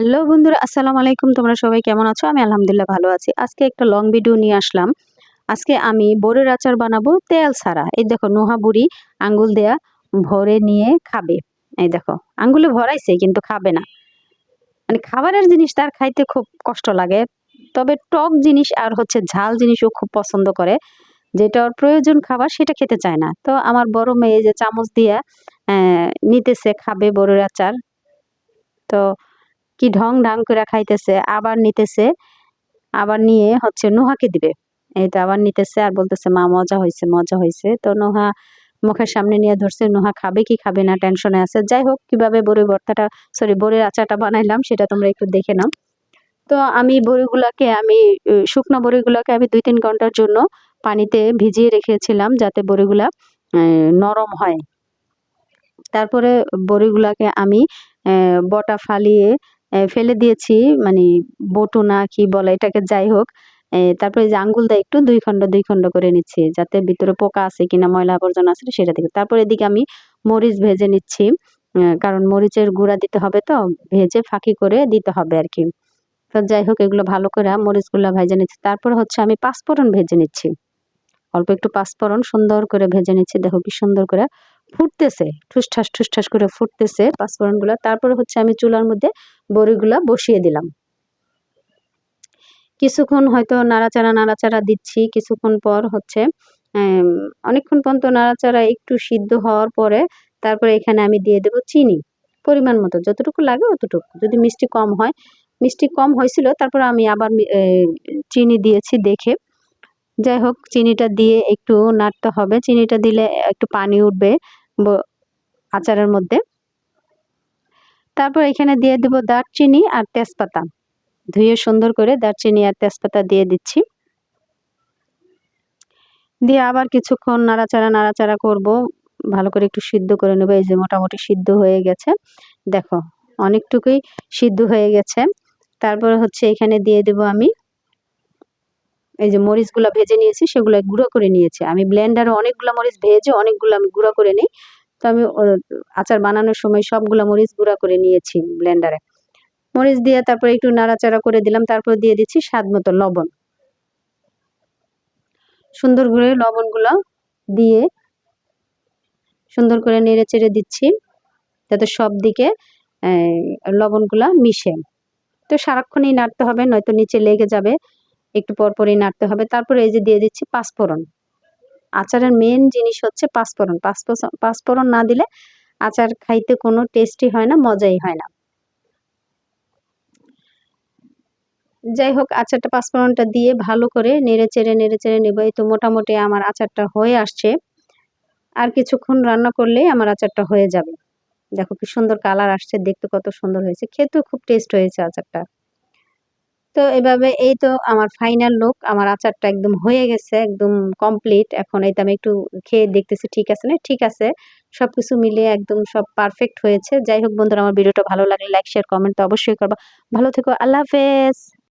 Hello বন্ধুরা, আসসালামু আলাইকুম। তোমরা সবাই কেমন আছো? আমি আলহামদুলিল্লাহ ভালো আছি। আজকে একটা লং ভিডিও নিয়ে আসলাম। আজকে আমি বড়ের আচার বানাবো তেল ছাড়া। এই দেখো, নোহা বুড়ি আঙ্গুল দেয়া ভরে নিয়ে খাবে। এই দেখো, আঙ্গুলে ভরাইছে কিন্তু খাবে না। মানে খাবারের জিনিস তার খাইতে খুব কষ্ট লাগে। তবে টক জিনিস আর হচ্ছে ঝাল জিনিসও খুব পছন্দ করে। যেটা ওর প্রয়োজন খাবার সেটা খেতে চায় না। তো আমার বড় মেয়ে যে চামচ দিয়ে নিতেছে, খাবে বড়ের আচার। তো কি ঢং ঢাং করে খাইতেছে, আবার নিতেছে, আবার নিয়ে হচ্ছে নোহাকে দিবে। এই তো আবার নিতেছে আর বলতেছে, মা, মজা হয়েছে মজা হয়েছে তো নোহা মুখের সামনে নিয়ে ধরছে, নোহা খাবে কি খাবে না, টেনশনে আছে। যাই হোক, কীভাবে বড়ি ভর্তাটা সরি বড়ির আচারটা বানাইলাম, সেটা তোমরা একটু দেখে নাও। তো আমি বড়িগুলাকে আমি শুকনো বড়িগুলোকে আমি দুই তিন ঘণ্টার জন্য পানিতে ভিজিয়ে রেখেছিলাম যাতে বড়িগুলা নরম হয়। তারপরে বড়িগুলাকে আমি বটা ফালিয়ে ফেলে দিয়েছি মানে বটু না কি বলে এটাকে যাই হোক। তারপরে যে আঙ্গুল দিয়ে একটু, দুই খণ্ড দুই খণ্ড করে নিচ্ছি যাতে ভিতরে পোকা আছে কিনা, ময়লা আবর্জনা আছে সেটা থেকে তারপরে এদিকে আমি মরিচ ভেজে নিচ্ছি কারণ মরিচের গুঁড়া দিতে হবে তো, ভেজে ফাঁকি করে দিতে হবে আর কি। তো যাই হোক, এগুলো ভালো করে মরিচগুলো ভেজে নিচ্ছি। তারপর হচ্ছে আমি পাঁচফোড়ন ভেজে নিচ্ছি। অল্প একটু পাঁচফোড়ন সুন্দর করে ভেজে নিচ্ছি, দেখো কি সুন্দর করে ফুটতেছে, ঠুসঠাস ঠুসঠাস করে ফুটতেছে পাঁচফোড়নগুলো তারপরে হচ্ছে আমি চুলার মধ্যে বড়িগুলা বসিয়ে দিলাম। কিছুক্ষণ হয়তো নাড়াচাড়া নাড়াচাড়া দিচ্ছি। কিছুক্ষণ পর হচ্ছে অনেকক্ষণ পর্যন্ত নাড়াচাড়া একটু সিদ্ধ হওয়ার পরে তারপরে এখানে আমি দিয়ে দেব চিনি, পরিমাণ মতো। যতটুকু লাগে অতটুকু। যদি মিষ্টি কম হয়, মিষ্টি কম হয়েছিল, তারপর আমি আবার চিনি দিয়েছি দেখে। যাই হোক, চিনিটা দিয়ে একটু নাড়তে হবে। চিনিটা দিলে একটু পানি উঠবে। আচারের মধ্যে। তারপর এখানে দিয়ে দেব দারচিনি আর তেজপাতা। ধুয়ে সুন্দর করে দারচিনি আর তেজপাতা দিয়ে দিচ্ছি। দিয়ে আবার কিছুক্ষণ নাড়াচাড়া নাড়াচাড়া করব। ভালো করে একটু সিদ্ধ করে নেব। এই যে মোটামুটি সিদ্ধ হয়ে গেছে। দেখো, অনেকটুকুই সিদ্ধ হয়ে গেছে। তারপর হচ্ছে এখানে দিয়ে দেব আমি এই যে মরিচগুলো ভেজে নিয়েছি, সেগুলো গুঁড়ো করে নিয়েছি। আমি ব্লেন্ডারে অনেকগুলো মরিচ ভেজে অনেকগুলো আমি গুঁড়ো করে নিই। তো আমি আচার বানানোর সময় সবগুলো মরিচ গুঁড়া করে নিয়েছি ব্লেন্ডারে মরিচ দিয়ে তারপরে একটু নাড়াচাড়া করে দিলাম, তারপর দিয়ে দিচ্ছি স্বাদ মতো লবণ। সুন্দর করে লবণগুলো দিয়ে সুন্দর করে নেড়ে চেড়ে দিচ্ছি, যাতে সব দিকে লবণগুলা মিশে। তো সারাক্ষণই নাড়তে হবে, নয়তো নিচে লেগে যাবে। একটু পরপরই নাড়তে হবে। তারপরে এই যে দিয়ে দিচ্ছি পাঁচফোড়ন। আচারের মেন জিনিস হচ্ছে পাঁচফোড়ন। পাঁচফোড়ন না দিলে আচার খাইতে কোনো টেস্টি হয় না, মজাই হয় না। যাই হোক, আচারটা পাঁচফোড়নটা দিয়ে ভালো করে নেড়ে চেড়ে নেড়ে চেড়ে নেব। এই তো মোটামুটি আমার আচারটা হয়ে আসছে। আর কিছুক্ষণ রান্না করলেই আমার আচারটা হয়ে যাবে। দেখো কি সুন্দর কালার আসছে, দেখতে কত সুন্দর হয়েছে। খেতেও খুব টেস্ট হয়েছে আচারটা। তো এভাবে এই তো আমার ফাইনাল লুক আমার আচারটা একদম হয়ে গেছে, একদম কমপ্লিট এখন এই তো আমি একটু খেয়ে দেখতেছি, ঠিক আছে না? ঠিক আছে। সব কিছু মিলিয়ে একদম সব পারফেক্ট হয়েছে। যাই হোক বন্ধুরা, আমার ভিডিওটা ভালো লাগলে লাইক শেয়ার কমেন্ট তো অবশ্যই করবা। ভালো থেকো, আল্লাহ হাফেজ।